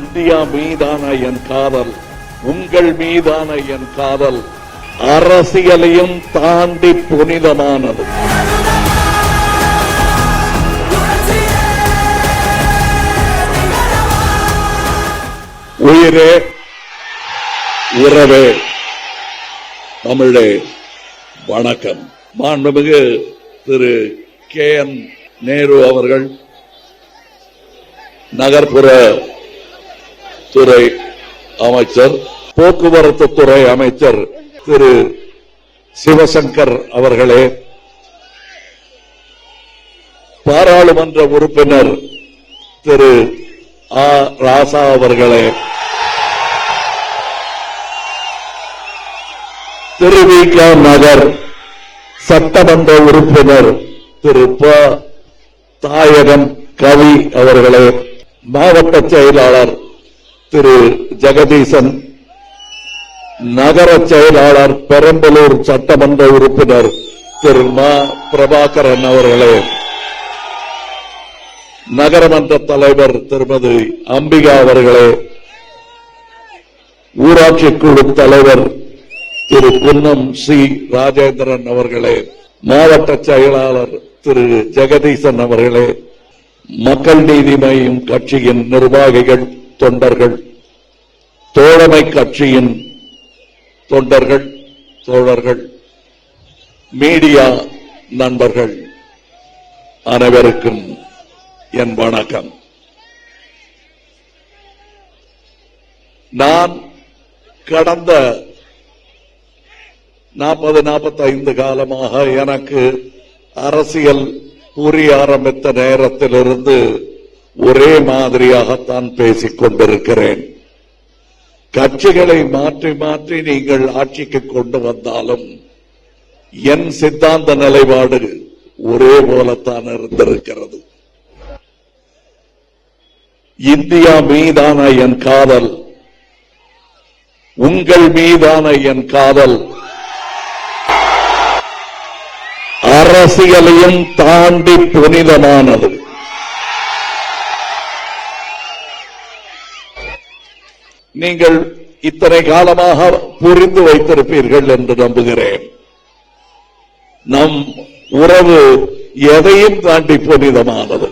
India மீதான என் காதல் உங்கள் மீதான என் காதல் அரசியலையும் தாண்டி புனிதமானது. உயிரே உறவே தமிழே வணக்கம். மாண்புமிகு திரு கே என் நேரு அவர்கள் நகர்ப்புற துறை அமைச்சர் போக்குவரத்து துறை அமைச்சர் திரு சிவசங்கர் அவர்களே பாராளுமன்ற உறுப்பினர் திரு ஆ. ராசா அவர்களே திருவிக நகர் சட்டமன்ற உறுப்பினர் திரு ப. தாயகம் கவி அவர்களே மாவட்ட செயலாளர் திரு ஜெகதீசன் நகர செயலாளர் பெரம்பலூர் சட்டமன்ற உறுப்பினர் திரு மா. பிரபாகரன் அவர்களே நகரமன்ற தலைவர் திருமதி அம்பிகா அவர்களே ஊராட்சி குழு தலைவர் திரு குன்னம் சி. ராஜேந்திரன் அவர்களே மாவட்ட செயலாளர் திரு ஜெகதீசன் அவர்களே மக்கள் நீதி மையம் கட்சியின் நிர்வாகிகள் தொண்டர்கள் தோழமை கட்சியின் தொண்டர்கள் தோழர்கள் மீடியா நண்பர்கள் அனைவருக்கும் என் வணக்கம். நான் கடந்த நாற்பது நாற்பத்தைந்து காலமாக எனக்கு அரசியல் புரிய ஆரம்பித்த நேரத்திலிருந்து ஒரே மாதிரியாகத்தான் பேசிக் கொண்டிருக்கிறேன். கட்சிகளை மாற்றி மாற்றி நீங்கள் ஆட்சிக்கு கொண்டு வந்தாலும் என் சித்தாந்த நிலைப்பாடு ஒரே போலத்தான் இருந்திருக்கிறது. இந்தியா மீதான என் காதல் உங்கள் மீதான என் காதல் அரசியலையும் தாண்டி புனிதமானது. நீங்கள் இத்தனை காலமாக புரிந்து வைத்திருப்பீர்கள் என்று நம்புகிறேன். நம் உறவு எதையும் தாண்டி புனிதமானது.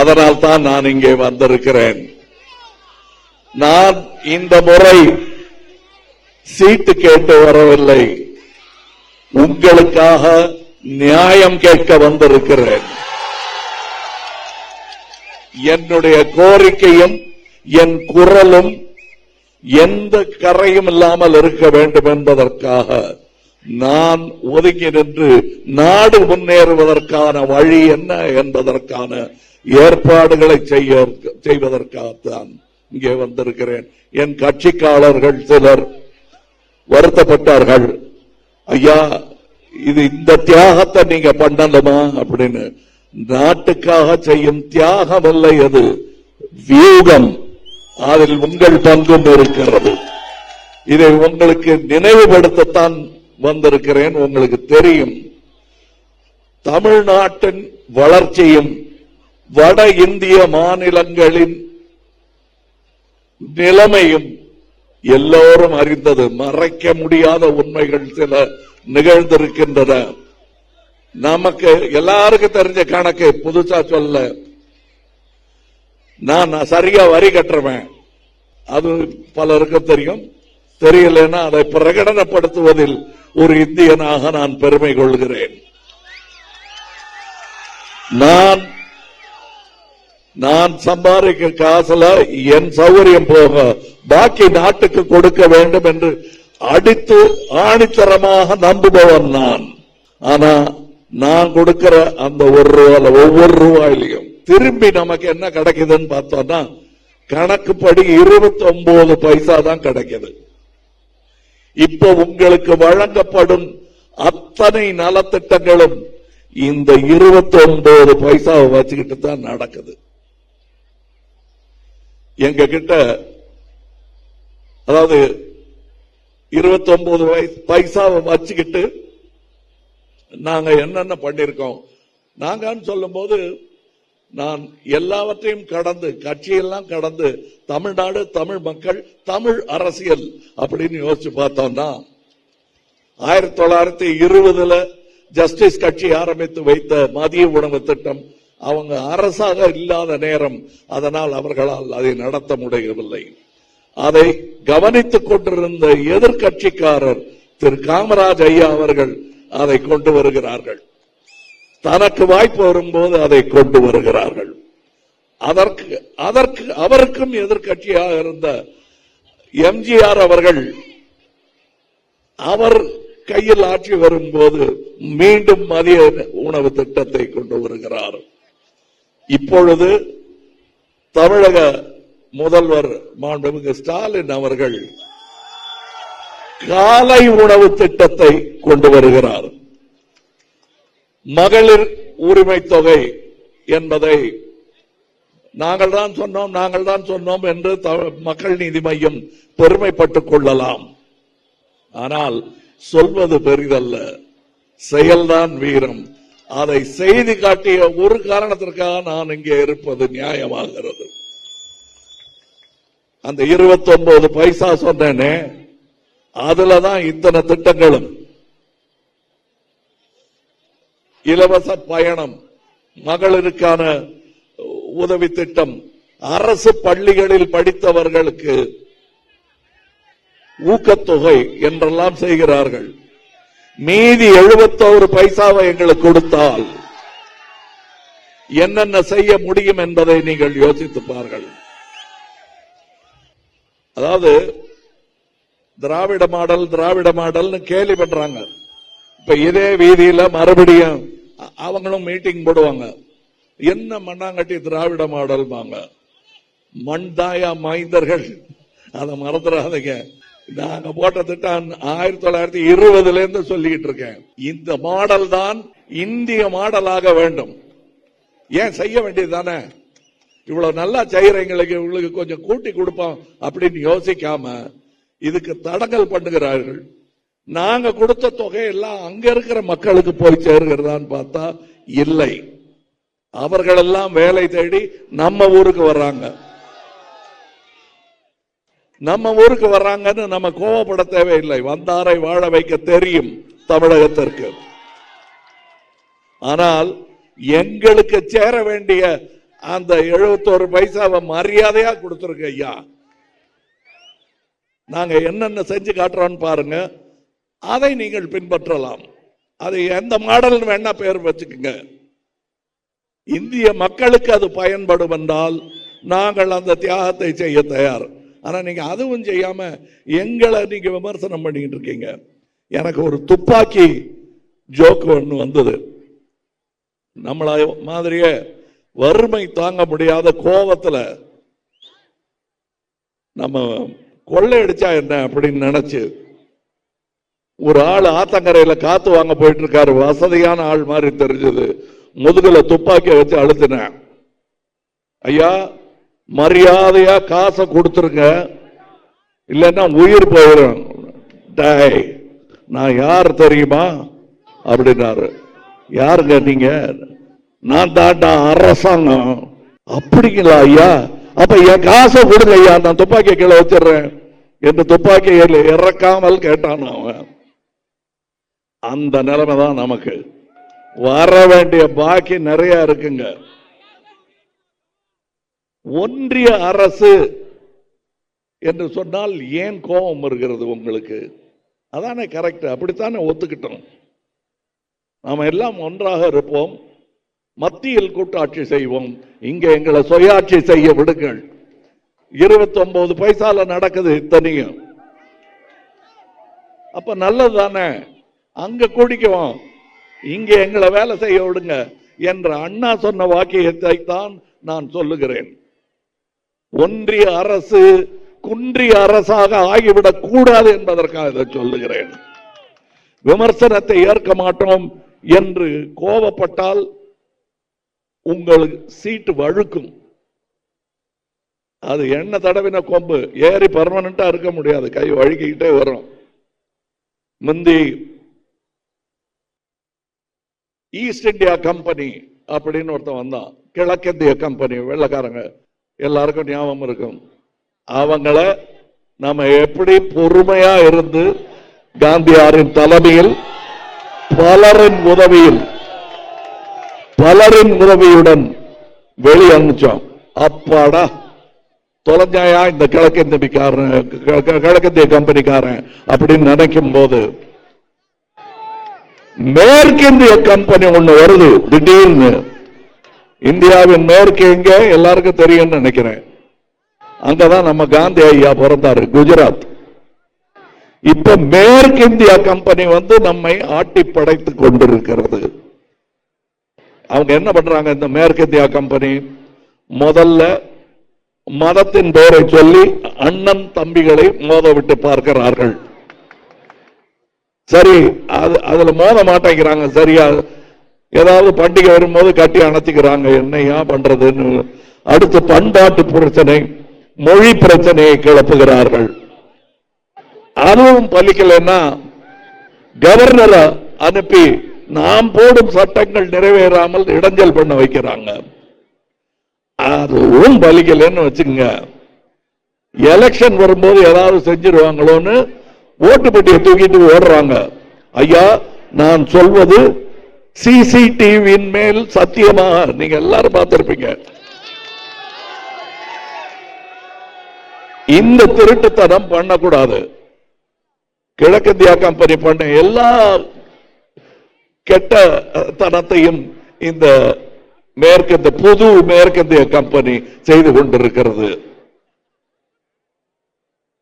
அதனால் தான் நான் இங்கே வந்திருக்கிறேன். நான் இந்த முறை சீட்டு கேட்டு வரவில்லை. உங்களுக்காக நியாயம் கேட்க வந்திருக்கிறேன். என்னுடைய கோரிக்கையும் என் குரலும் எந்த கரையும் இல்லாமல் இருக்க வேண்டும் என்பதற்காக நான் ஒதுங்கி நின்று நாடு முன்னேறுவதற்கான வழி என்ன என்பதற்கான ஏற்பாடுகளை செய்ய செய்வதற்காகத்தான் இங்கே வந்திருக்கிறேன். என் கட்சிக்காரர்கள் சிலர் வருத்தப்பட்டார்கள். ஐயா இது இந்த தியாகத்தை நீங்க பண்ணணுமா? அப்படின்னு நாட்டுக்காக செய்யும் தியாகம் அல்ல அது வியூகம். அதில் உங்கள் பங்கும் இருக்கிறது. இதை உங்களுக்கு நினைவுபடுத்தத்தான் வந்திருக்கிறேன் உங்களுக்கு தெரியும். தமிழ்நாட்டின் வளர்ச்சியும் வட இந்திய மாநிலங்களின் நிலைமையும் எல்லோரும் அறிந்தது. மறைக்க முடியாத உண்மைகள் சில நிகழ்ந்திருக்கின்றன. நமக்கு எல்லாருக்கும் தெரிஞ்ச கணக்கு புதுசா சொல்ல. நான் சரியா வரி கட்டுறவன். அது பலருக்கும் தெரியும். தெரியலன்னா அதை பிரகடனப்படுத்துவதில் ஒரு இந்தியனாக நான் பெருமை கொள்கிறேன். நான் நான் சம்பாதிக்க காசுல என் சௌகரியம் போக பாக்கி நாட்டுக்கு கொடுக்க வேண்டும் என்று அடித்து ஆணித்தரமாக நம்புபவன் நான். ஆனா நான் கொடுக்கிற அந்த ஒரு ரூபாயில ஒவ்வொரு ரூபாயிலையும். திரும்பி நமக்கு என்ன கிடைக்குதுன்னு பார்த்தோம்னா கணக்குப்படி இருபத்தி ஒன்பது பைசா தான் கிடைக்குது. இப்போ உங்களுக்கு வழங்கப்படும் அத்தனை நலத்திட்டங்களும் இந்த இருபத்தி ஒன்பது பைசாவை வச்சுக்கிட்டு தான் நடக்குது. எங்க கிட்ட அதாவது இருபத்தி ஒன்பது பைசாவை வச்சுக்கிட்டு நாங்க என்னென்ன பண்ணிருக்கோம்? நாங்கன்னு சொல்லும் போது நான் எல்லாவற்றையும் கடந்து கட்சியெல்லாம் கடந்து தமிழ்நாடு தமிழ் மக்கள் தமிழ் அரசியல் அப்படின்னு யோசிச்சு பார்த்தோம்னா ஆயிரத்தி தொள்ளாயிரத்தி இருபதுல ஜஸ்டிஸ் கட்சி ஆரம்பித்து வைத்த மதிய உணவு திட்டம் அவங்க அரசாக இல்லாத நேரம் அதனால் அவர்களால் அதை நடத்த முடியவில்லை. அதை கவனித்துக் கொண்டிருந்த எதிர்க்கட்சிக்காரர் திரு காமராஜ் ஐயா அவர்கள் அதை கொண்டு வருகிறார்கள். தனக்கு வாய்ப்பு வரும்போது அதை கொண்டு வருகிறார்கள். அதற்கு அதற்கு அவருக்கும் எதிர்கட்சியாக இருந்த எம்ஜிஆர் அவர்கள் அவர் கையில் ஆட்சி வரும்போது மீண்டும் மதிய உணவு திட்டத்தை கொண்டு வருகிறார். இப்பொழுது தமிழக முதல்வர் மாண்புமிகு ஸ்டாலின் அவர்கள் காலை உணவு திட்டத்தை கொண்டு வருகிறார். மகளிர் உரிமை தொகை என்பதை நாங்கள் தான் சொன்னோம் நாங்கள் தான் சொன்னோம் என்று த- மக்கள் நீதி மையம் பெருமைப்பட்டுக் கொள்ளலாம். ஆனால் சொல்வது பெரிதல்ல. செயல்தான் வீரம். அதை செய்தி காட்டிய ஒரு காரணத்திற்காக நான் இங்கே இருப்பது நியாயமாகிறது. அந்த 29 பைசா சொன்னேனே அதுலதான் இத்தனை திட்டங்களும். இலவச பயணம் மகளிருக்கான உதவி திட்டம் அரசு பள்ளிகளில் படித்தவர்களுக்கு ஊக்கத்தொகை என்றெல்லாம் செய்கிறார்கள். மீதி 71 பைசாவை எங்களுக்கு கொடுத்தால் என்னென்ன செய்ய முடியும் என்பதை நீங்கள் யோசித்து பாருங்கள். அதாவது திராவிட மாடல் திராவிட மாடல்னு கேலி பண்றாங்க இப்ப இதே வீதியில மறுபடியும் அவங்களும் மீட்டிங் போடுவாங்க. என்ன மண்ணாங்கட்டி திராவிட மாடல் வாங்க மண்தாயா மைந்தர்கள். அதை மறந்துடாதீங்க. நாங்க போட்ட திட்டம் ஆயிரத்தி தொள்ளாயிரத்தி இருபதுல இருந்து சொல்லிக்கிட்டு இருக்கேன். இந்த மாடல் தான் இந்திய மாடலாக வேண்டும். ஏன் செய்ய வேண்டியது தானே? இவ்வளவு நல்லா செய்யறவங்களுக்கு இவங்களுக்கு கொஞ்சம் கூட்டி கொடுப்போம் அப்படின்னு யோசிக்காம இதுக்கு தடங்கல் பண்ணுகிறார்கள். நாங்க கொடுத்த தொகை எல்லாம் அங்க இருக்கிற மக்களுக்கு போய் சேருகிறதான்னு பார்த்தா இல்லை. அவர்கள் எல்லாம் வேலை தேடி நம்ம ஊருக்கு வர்றாங்க. நம்ம ஊருக்கு வர்றாங்கன்னு நம்ம கோவப்பட தேவையில்லை. வந்தாரை வாழ வைக்க தெரியும் தமிழகத்திற்கு. ஆனால் எங்களுக்கு சேர வேண்டிய அந்த 71 பைசாவை மரியாதையா கொடுத்துருக்க ஐயா. நாங்கள் என்னென்ன செஞ்சு காட்டுறோம்னு பாருங்க. அதை நீங்கள் பின்பற்றலாம். அது எந்த மாடல் வேணா பேர் வச்சுக்கோங்க. இந்திய மக்களுக்கு அது பயன்படும் என்றால் நாங்கள் அந்த தியாகத்தை செய்ய தயார். ஆனால் நீங்கள் அதுவும் செய்யாமல் எங்களை நீங்கள் விமர்சனம் பண்ணிக்கிட்டு இருக்கீங்க. எனக்கு ஒரு துப்பாக்கி ஜோக்கு ஒன்று வந்தது. நம்மள மாதிரியே வறுமை தாங்க முடியாத கோபத்தில் நம்ம கொள்ளையடிச்சா என்ன அப்படின்னு நினைச்சு ஒரு ஆள் ஆத்தங்கரையில காத்து வாங்க போயிட்டு இருக்காரு வசதியான ஆள் மாதிரி தெரிஞ்சது. முதுகுல துப்பாக்கியை வச்சு அழுத்தினேன். ஐயா மரியாதையா காசை கொடுத்துருங்க. இல்லைன்னா உயிர் போயிடும் டேய் நான் யார் தெரியுமா? அப்படின்னாரு. யாருங்க நீங்க? நான் தாண்டா அரசாங்கம். அப்படிங்களா ஐயா? அப்ப என் காசை கொடுங்க ஐயா நான் துப்பாக்கியை கீழே வச்சிடுறேன். என்று துப்பாக்கியை இறக்காமல் கேட்டான் அவன். அந்த நிலைமை தான் நமக்கு. வர வேண்டிய பாக்கி நிறைய இருக்குங்க. ஒன்றிய அரசு என்று சொன்னால் ஏன் கோபம் வருகிறது உங்களுக்கு? அதானே கரெக்ட் அப்படித்தானே ஒத்துக்கிட்டோம். நாம எல்லாம் ஒன்றாக இருப்போம். மத்தியில் கூட்டாட்சி செய்வோம். இங்க எங்களை சுயாட்சி செய்ய விடுங்கள். 29 பைசால நடக்குது இத்தனையும். அப்ப நல்லது தானே? அங்க குடிக்குவோம். இங்க எங்களை வேலை செய்ய விடுங்க என்ற அண்ணா சொன்ன வாக்கியத்தை தான் நான் சொல்லுகிறேன். ஒன்றிய அரசு குன்றிய அரசாக ஆகிவிடக் கூடாது என்பதற்காக இதை சொல்லுகிறேன். விமர்சனத்தை ஏற்க மாட்டோம் என்று கோபப்பட்டால் உங்களுக்கு சீட்டு வழுக்கும். அது என்ன தடவின கொம்பு ஏறி பர்மனண்டா இருக்க முடியாது. கை வழுக்கிக்கிட்டே வரும். முந்தி ஈஸ்ட் இந்தியா கம்பெனி அப்படின்னு ஒருத்தன் வந்தான். கிழக்கிந்திய கம்பெனி வெள்ளக்காரங்க. எல்லாருக்கும் ஞாபகம் இருக்கும். அவங்கள நம்ம எப்படி பொறுமையா இருந்து காந்தியாரின் தலைமையில் பலரின் உதவியில் பலரின் உதவியுடன் வெளி அனுப்பிச்சோம் அப்பாடா. தொலைஞ்சாயா இந்த கிழக்கிந்தியக்காரன் கி- கிழக்கிந்திய கம்பெனிக்காரன் அப்படின்னு நினைக்கும் போது மேற்கிந்திய கம்பெனி ஒண்ணு வருது திடீர்னு. இந்தியாவின் மேற்கு எங்க? எல்லாருக்கும் தெரியும்னு நினைக்கிறேன். அங்கதான் நம்ம காந்தி ஐயா பிறந்தாரு குஜராத். இப்ப மேற்கிந்திய கம்பெனி வந்து நம்மை ஆட்டி படைத்துக் கொண்டிருக்கிறது. அவங்க என்ன பண்றாங்க? இந்த மேற்கிந்தியா கம்பெனி முதல்ல மதத்தின் பெயரை சொல்லி அண்ணன் தம்பிகளை மோத விட்டு பார்க்கிறார்கள். சரி அது அதுல மோத மாட்டேங்கிறாங்க. சரியா? ஏதாவது பண்டிகை வரும்போது கட்டி அணைச்சிக்கிறாங்க. என்னையா பண்றதுன்னு அடுத்து பண்பாட்டு பிரச்சனை மொழி பிரச்சனையை கிளப்புகிறார்கள். அதுவும் பலிக்கலைன்னா கவர்னரை அனுப்பி நாம் போடும் சட்டங்கள் நிறைவேறாமல் இடைஞ்சல் பண்ண வைக்கிறாங்க. அதுவும் பலிக்கலன்னு வச்சுங்க எலெக்ஷன் வரும்போது ஏதாவது செஞ்சிருவாங்களோன்னு ஓட்டு பெட்டியை தூக்கிட்டு ஓடுறாங்க. ஐயா நான் சொல்வது சிசிடிவியின் மேல் சத்தியமாக நீங்க எல்லாரும் பார்த்திருப்பீங்க. இந்த திருட்டுத்தனம் பண்ணக்கூடாது. கிழக்கிந்தியா கம்பெனி பண்ண எல்லா கெட்ட தனத்தையும் இந்த மேற்கந்த புது மேற்கந்திய கம்பெனி செய்து கொண்டிருக்கிறது.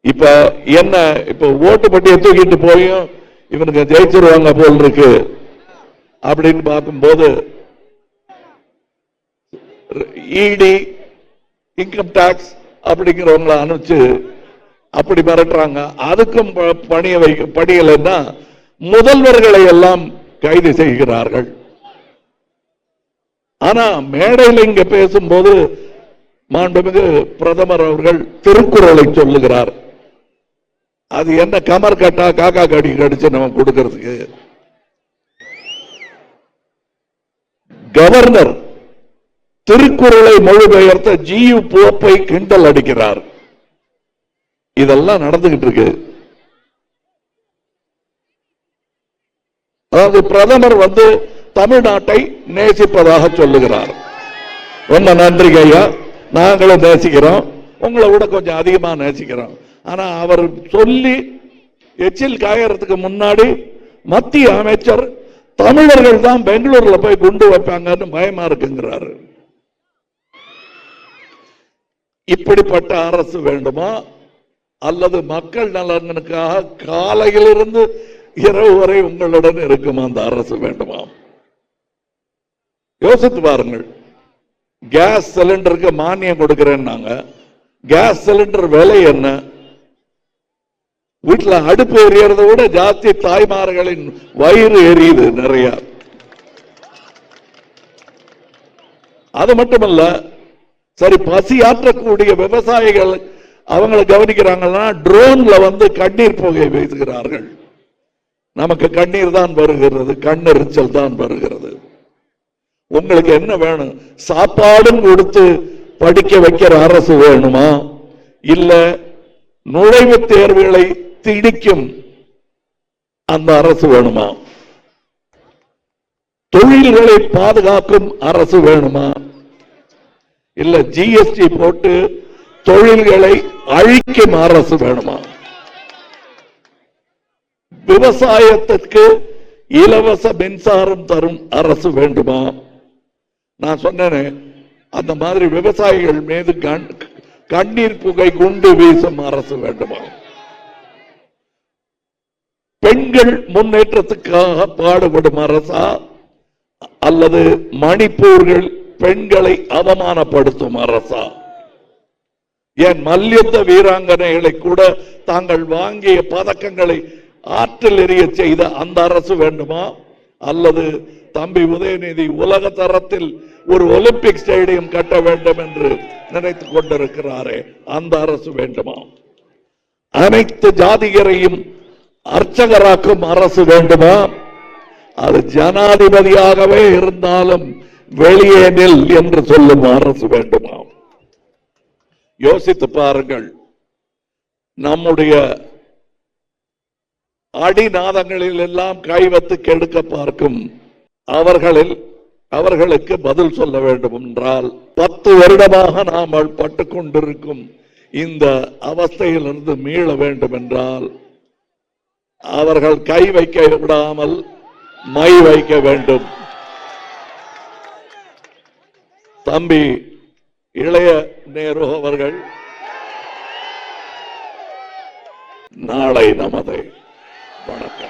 இப்ப என்ன இப்ப ஓட்டு பட்டியை தூக்கிட்டு போயும் இவனுக்கு ஜெயிச்சிருவாங்க போல் இருக்கு அப்படின்னு பார்க்கும்போது இடி இன்கம் டாக்ஸ் அப்படிங்கிறவங்கள அனுப்பிச்சு அப்படி மிரட்டுறாங்க. அதுக்கும் ப- பணிய வைக்க பணியலைன்னா முதல்வர்களை எல்லாம் கைது செய்கிறார்கள். ஆனா மேடையில் இங்க பேசும்போது மாண்புமிகு பிரதமர் அவர்கள் திருக்குறளை சொல்லுகிறார். அது என்ன கமர் கட்டா காக்கா கடி கடிச்சு நம்ம கொடுக்கிறதுக்கு? கவர்னர் திருக்குறளை மொழிபெயர்த்த ஜியு போப்பை கிண்டல் அடிக்கிறார். இதெல்லாம் நடந்துகிட்டு இருக்கு. அதாவது பிரதமர் வந்து தமிழ்நாட்டை நேசிப்பதாக சொல்லுகிறார். ரொம்ப நன்றி ஐயா. நாங்களும் நேசிக்கிறோம். உங்களை விட கொஞ்சம் அதிகமா நேசிக்கிறோம். ஆனா அவர் சொல்லி எச்சில் காயறதுக்கு முன்னாடி மத்திய அமைச்சர் தமிழர்கள் தான் பெங்களூர்ல போய் குண்டு வைப்பாங்கன்னு பயமா இருக்குங்கிறாரு. இப்படிப்பட்ட அரசு வேண்டுமா? அல்லது மக்கள் நலனுக்காக காலையிலிருந்து இரவு வரை உங்களுடன் இருக்குமா அந்த அரசு வேண்டுமா யோசித்து பாருங்கள். கேஸ் சிலிண்டருக்கு மானியம் கொடுக்கிறேன்னாங்க. கேஸ் சிலிண்டர் விலை என்ன? வீட்டுல அடுப்பு எரியறதை விட ஜாஸ்தி தாய்மார்களின் வயிறு எரியுது நிறைய. அது மட்டுமல்ல சரி பசி ஆற்றக்கூடிய விவசாயிகள் அவங்களை கவனிக்கிறாங்கன்னா ட்ரோன்ல வந்து கண்ணீர் புகை வீசுகிறார்கள். நமக்கு கண்ணீர் தான் வருகிறது கண்ணெரிச்சல் தான் வருகிறது. உங்களுக்கு என்ன வேணும்? சாப்பாடும் கொடுத்து படிக்க வைக்கிற அரசு வேணுமா? இல்ல நுழைவுத் தேர்வுகளை திணிக்கும் அந்த அரசு வேணுமா? தொழில்களை பாதுகாக்கும் அரசு வேணுமா? இல்ல ஜிஎஸ்டி போட்டு தொழில்களை அழிக்கும் அரசு வேணுமா? விவசாயத்திற்கு இலவச மின்சாரம் தரும் அரசு வேண்டுமா? நான் சொன்னேனே அந்த மாதிரி விவசாயிகள் மீது கண்- கண்ணீர் புகை குண்டு வீசும் அரசு வேண்டுமா? பெண்கள் முன்னேற்றத்துக்காக பாடுபடும் அரசா? அல்லது மணிப்பூர்கள் பெண்களை அவமானப்படுத்தும் அரசா? ஏன் மல்யுத்த வீராங்கனைகளை கூட தாங்கள் வாங்கிய பதக்கங்களை ஆற்றில் எரிய செய்த அந்த அரசு வேண்டுமா? அல்லது தம்பி உதயநிதி உலக தரத்தில் ஒரு ஒலிம்பிக் ஸ்டேடியம் கட்ட வேண்டும் என்று நினைத்துக் கொண்டிருக்கிறாரே அந்த அரசு வேண்டுமா? அனைத்து ஜாதிகரையும் அர்ச்சகராக்கும் அரசு வேண்டுமா? அது ஜனாதிபதியாகவே இருந்தாலும் வெளியே நில் என்று சொல்லும் அரசு வேண்டுமாம் யோசித்து பாருங்கள் நம்முடைய அடிநாதங்களில் எல்லாம் கை வைத்து கெடுக்க பார்க்கும் அவர்களில் அவர்களுக்கு பதில் சொல்ல வேண்டும் என்றால் பத்து வருடமாக நாம் பட்டு கொண்டிருக்கும் இந்த அவஸ்தையிலிருந்து மீள வேண்டும் என்றால் அவர்கள் கை வைக்க விடாமல் மை வைக்க வேண்டும். தம்பி இளைய நேரு அவர்கள் நாளை நமதை வணக்கம்